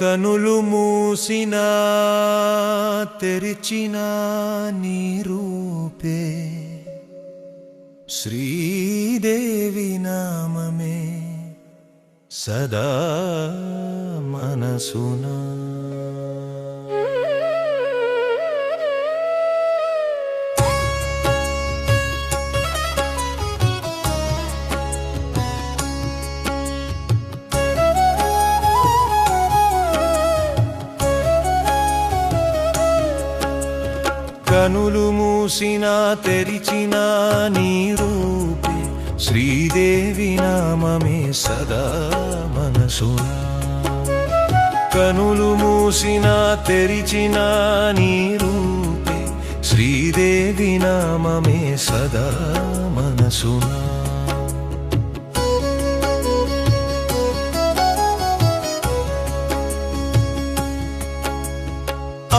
కనులు మూసిన తెరిచిన నీరూపే. శ్రీదేవి నామమే సదా మనసునా. కనులు మూసినా తెరిచినా నీ రూపే. శ్రీదేవి నామమే సదా మనసునా. కనులు మూసినా తెరిచినా నీ రూపే. శ్రీదేవి నామమే సదా మనసునా.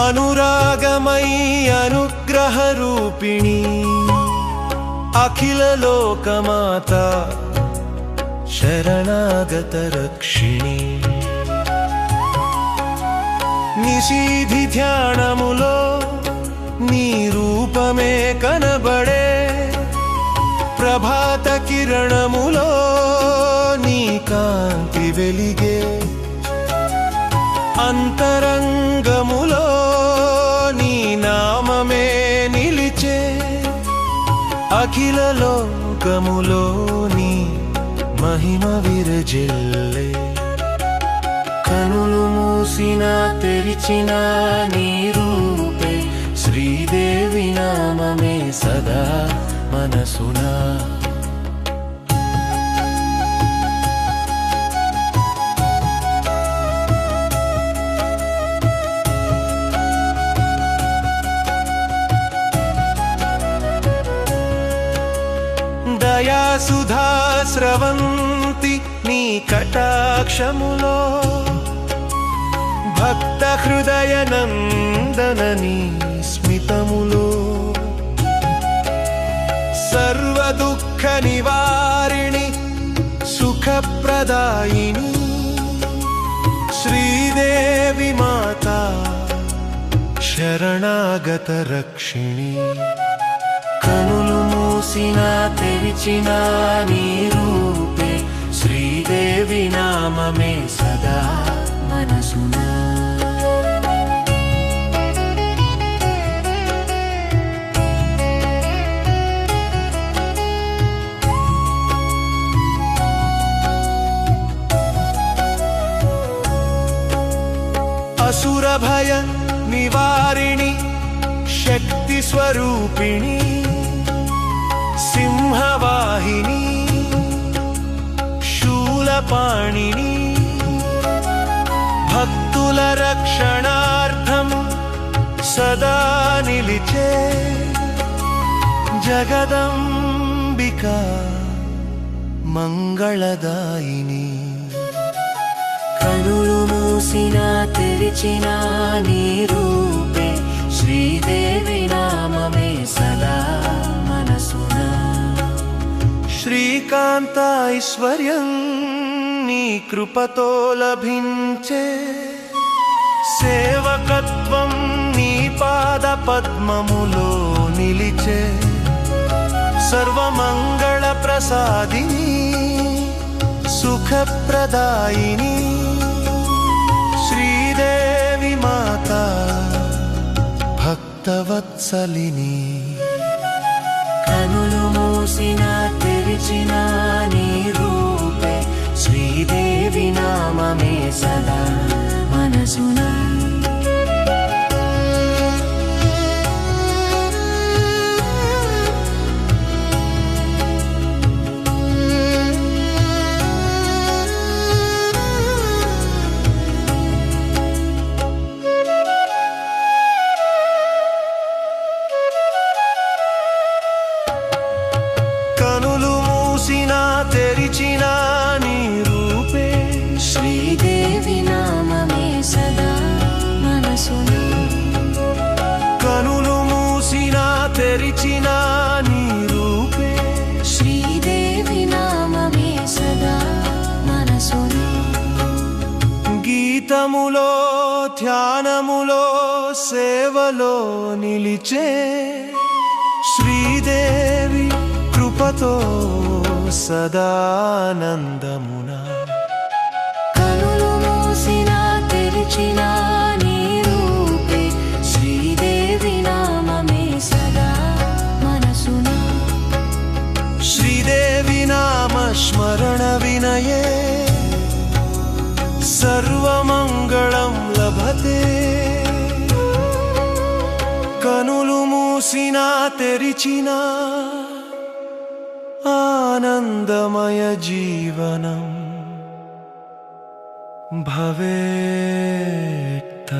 అనురాగమై అనుగ్రహ రూపిణి అఖిల లోకమాత శరణాగత రక్షిణి నిషీధి ధ్యానములో నీ రూపమే కనబడే ప్రభాత కిరణములో నీ కాంతి వెలిగే అంతరంగములో అఖిల లోకములోని మహిమ విరజిల్లే. కనులు మూసిన తెరిచిన నీరూపే శ్రీదేవి నామమే సదా మనసునా. సుధా స్రవంతి నీ కటాక్షములో. భక్త హృదయ నందన నీ స్మితములో. సర్వ దుఃఖ నివారిణి సుఖప్రదాయిని. శ్రీదేవి మాత శరణాగత రక్షిణి. కనులు మూసిన తెరిచిన నీ రూపే శ్రీదేవి నామమే సదా మనసునా. అసురభయ నివారిణి శక్తి స్వరూపిణి. సింహవాహిని శూలపాణిని భక్తుల రక్షణార్థం సదా నిలిచే జగదంబిక మంగళదాయిని. కనులు మూసిన తెరిచిన నీ రూపే శ్రీదేవినా శ్రీకాంత ఐశ్వర్యం నీ కృపతో లభించే సేవకత్వం నీ పాద పద్మములో నిలిచే సర్వమంగళ ప్రసాదిని సుఖప్రదాయిని. శ్రీదేవి మాత భక్తవత్సలిని. కనులు మూసిన మనసునా యేసుని కనులు మూసిన తెరిచిన నీ రూపే శ్రీదేవి సదా మనసుని. గీతములో ధ్యానములో సేవలో నిలిచే శ్రీదేవి కృపతో సదానందమున. కనులు మూసిన తెరిచినా తెరిచినా తెరిచినా ఆనందమయ జీవనం భవేత్త.